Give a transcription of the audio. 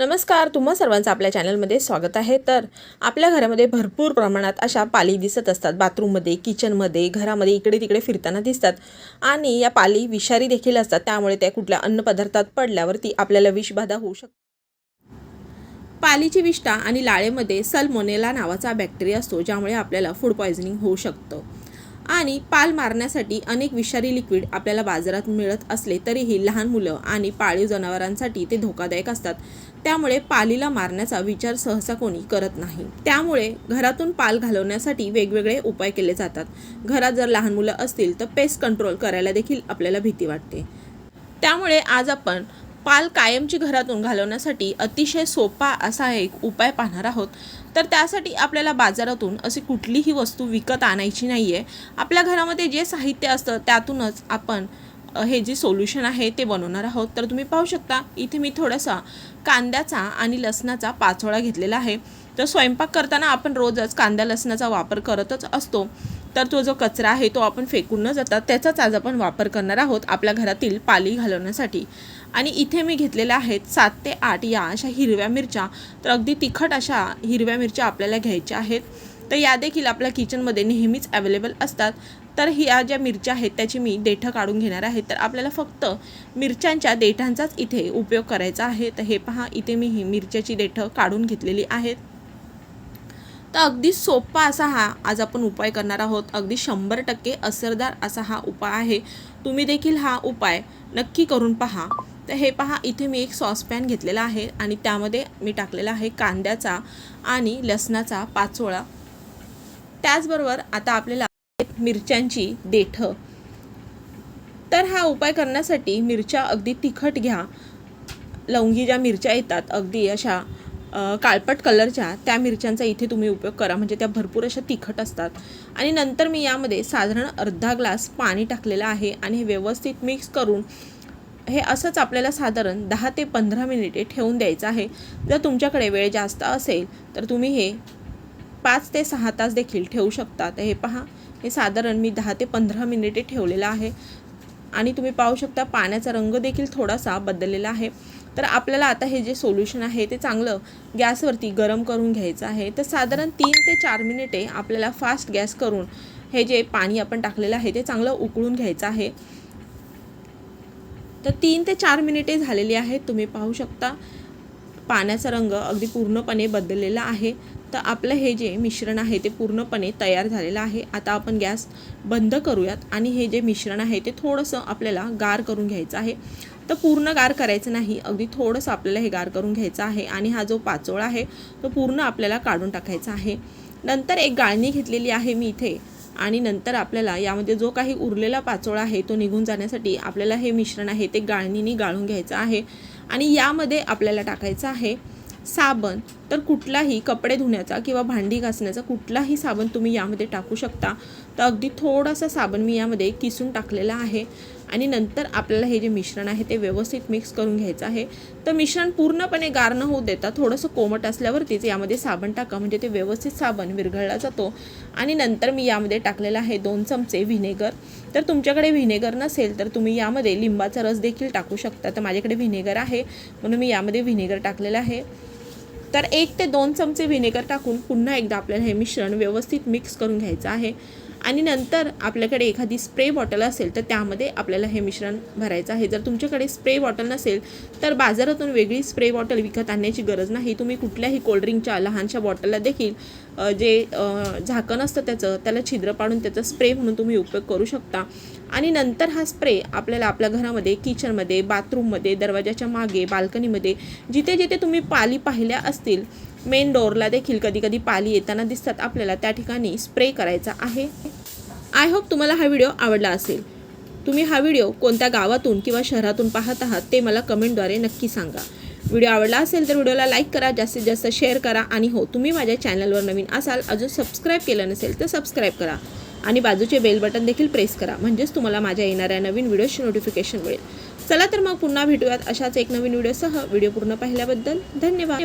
नमस्कार तुम्हा सर्वांचं आपल्या चॅनलमध्ये स्वागत आहे. तर आपल्या घरामध्ये भरपूर प्रमाणात अशा पाली दिसत असतात. बाथरूममध्ये किचनमध्ये घरामध्ये इकडे तिकडे फिरताना दिसतात. आणि या पाली विषारी देखील असतात. त्यामुळे त्या कुठल्या अन्नपदार्थात पडल्यावरती आपल्याला विषबाधा होऊ शकते पालीची विष्ठा आणि लाळेमध्ये सल्मोनेला नावाचा बॅक्टेरिया असतो ज्यामुळे आपल्याला फूड पॉयझनिंग होऊ शकतं. आणि पाल मारण्यासाठी अनेक विषारी लिक्विड आपल्याला बाजारात मिळत असले तरीही लहान मुलं आणि पाळीव जनावरांसाठी ते धोकादायक असतात. त्यामुळे पालीला मारण्याचा विचार सहसा कोणी करत नाही. त्यामुळे घरातून पाल घालवण्यासाठी वेगवेगळे उपाय केले जातात. घरात जर लहान मुलं असतील तर पेस्ट कंट्रोल करायला देखील आपल्याला भीती वाटते. त्यामुळे आज आपण पाल कायमची घरातून घालवण्यासाठी अतिशय सोपा असा एक उपाय पाहणार आहोत. तर त्यासाठी आपल्याला बाजारातून अशी कुठलीही वस्तू विकत आणायची नाही आहे आपल्या घरामध्ये जे साहित्य असतं त्यातूनच आपण हे जे सोल्युशन आहे ते बनवणार आहोत. तर तुम्ही पाहू शकता इथे मी थोडासा कांद्याचा आणि लसणाचा पाचोळा घेतलेला आहे. तर स्वयंपाक करताना आपण रोजच कांदा लसणाचा वापर करतच असतो. तर तो जो कचरा आहे तो आपण फेकून न जाता त्याचाच आज आपण वापर करणार आहोत आपल्या घरातील पाली घालवण्यासाठी. आणि इथे मी घेतलेल्या आहेत सात ते आठ या अशा हिरव्या मिरच्या. तर अगदी तिखट अशा हिरव्या मिरच्या आपल्याला घ्यायच्या आहेत. तर या देखील आपल्या किचनमध्ये नेहमीच अवेलेबल असतात. तर ह्या ज्या मिरच्या आहेत त्याची मी देठं काढून घेणार आहे. तर आपल्याला फक्त मिरच्यांच्या देठांचाच इथे उपयोग करायचा आहे. तर हे पहा इथे मी ही मिरच्याची देठं काढून घेतलेली आहेत. तर अगदी सोपा असा हा आज आपण उपाय करणार आहोत. अगदी शंभर टक्के असरदार असा हा उपाय आहे. तुम्ही देखील हा उपाय नक्की करून पहा. तर हे पहा इथे मी एक सॉसपॅन घेतलेला आहे आणि त्यामध्ये मी टाकलेला आहे कांद्याचा आणि लसणाचा पाचोळा. त्याचबरोबर आता आपल्याला मिरच्यांची देठं. तर हा उपाय करण्यासाठी मिरच्या अगदी तिखट घ्या. लवंगी ज्या मिरच्या येतात अगदी अशा काळपट कलरच्या त्या मिरच्यांचा इथे तुम्ही उपयोग करा. म्हणजे त्या भरपूर अशा तिखट असतात. आणि नंतर मी यामध्ये साधारण अर्धा ग्लास पाणी टाकलेलं आहे आणि हे व्यवस्थित मिक्स करून हे असंच आपल्याला साधारण दहा ते पंधरा मिनिटे ठेवून द्यायचं आहे. जर तुमच्याकडे वेळ जास्त असेल तर तुम्ही हे पाच ते सहा तास देखील ठेवू शकता. तर हे पहा हे साधारण मी दहा ते पंधरा मिनिटे ठेवलेलं आहे. आणि तुम्ही पाहू शकता पाण्याचा रंग देखील थोडासा बदललेला आहे. तर आपल्याला आता हे जे सोल्युशन आहे ते चांगलं गॅसवरती गरम करून घ्यायचं आहे. तर साधारण तीन ते चार मिनिटे आपल्याला फास्ट गॅस करून हे जे पाणी आपण टाकलेलं आहे ते चांगलं उकळून घ्यायचं आहे. तर तीन ते चार मिनिटे झालेली आहेत तुम्ही पाहू शकता. पाण्याचा रंग अगदी पूर्णपणे बदललेला आहे. तर आपलं हे जे मिश्रण आहे ते पूर्णपणे तयार झालेलं आहे. आता आपण गॅस बंद करूयात आणि हे जे मिश्रण आहे ते थोडंसं आपल्याला गार करून घ्यायचं आहे. तर पूर्ण गार करायचं नाही अगदी थोडंसं आपल्याला हे गार करून घ्यायचं आहे आणि हा जो पाचोळा आहे तो पूर्ण आपल्याला काढून टाकायचा आहे. नंतर एक गाळणी घेतलेली आहे मी इथे. आणि नंतर आपल्याला यामध्ये जो काही उरलेला पाचोळा आहे तो निघून जाण्यासाठी आपल्याला हे मिश्रण आहे ते गाळणीने गाळून घ्यायचं आहे. आणि यामध्ये आपल्याला टाकायचं आहे साबण. तर कुठलाही कपडे धुण्याचा किंवा भांडी घासण्याचा कुठलाही साबण तुम्ही यामध्ये टाकू शकता. तर अगदी थोडासा साबण मी यामध्ये किसून टाकलेला आहे. आणि नंतर आपल्याला हे जे मिश्रण आहे ते व्यवस्थित मिक्स करून घ्यायचं आहे. तर मिश्रण पूर्णपणे गार न होऊ देता थोडंसं कोमट असल्यावरतीच यामध्ये साबण टाका. म्हणजे ते व्यवस्थित साबण विरघळला जातो. आणि नंतर मी यामध्ये टाकलेला आहे दोन चमचे व्हिनेगर. तर तुमच्याकडे व्हिनेगर नसेल तर तुम्ही यामध्ये लिंबाचा रस देखील टाकू शकता. तर माझ्याकडे व्हिनेगर आहे. म्हणून मी यामध्ये व्हिनेगर टाकलेलं आहे. तर एक ते दोन चमचे व्हिनेगर टाकून पुन्हा एकदा आपल्याला हे मिश्रण व्यवस्थित मिक्स करून घ्यायचं आहे. आणि नंतर आपल्याकडे एखादी स्प्रे बॉटल असेल तर त्यामध्ये आपल्याला हे मिश्रण भरायचं आहे. जर तुमच्याकडे स्प्रे बॉटल नसेल तर बाजारातून वेगळी स्प्रे बॉटल विकत आणण्याची गरज नाही. तुम्ही कुठल्याही कोल्ड्रिंकच्या लहानशा बॉटलला देखील जे झाकण असतं त्याचं त्याला छिद्र पाडून त्याचा स्प्रे म्हणून तुम्ही उपयोग करू शकता. आणि नंतर हा स्प्रे आपल्याला आपल्या घरामध्ये किचनमध्ये बाथरूममध्ये दरवाजाच्या मागे बाल्कनीमध्ये जिथे जिथे तुम्ही पाली पाहिल्या असतील मेन डोअरला देखील कधी कधी पाली येताना दिसतात. आपल्याला त्या ठिकाणी स्प्रे करायचा आहे. आय होप तुम्हाला हा व्हिडिओ आवडला असेल. तुम्ही हा व्हिडिओ कोणत्या गावातून किंवा शहरातून पाहत आहात ते मला कमेंटद्वारे नक्की सांगा. व्हिडिओ आवडला असेल तर व्हिडिओला लाईक करा जास्तीत जास्त शेअर करा आणि हो तुम्ही माझ्या चॅनलवर नवीन असाल अजून सबस्क्राईब केलं नसेल तर सबस्क्राईब करा आणि बाजूचे बेल बटन देखील प्रेस करा म्हणजेच तुम्हाला माझ्या येणाऱ्या नवीन व्हिडिओची नोटिफिकेशन मिळेल. चला तर मग पुन्हा भेटूयात अशाच एक नवीन व्हिडिओसह. व्हिडिओ पूर्ण पाहिल्याबद्दल धन्यवाद.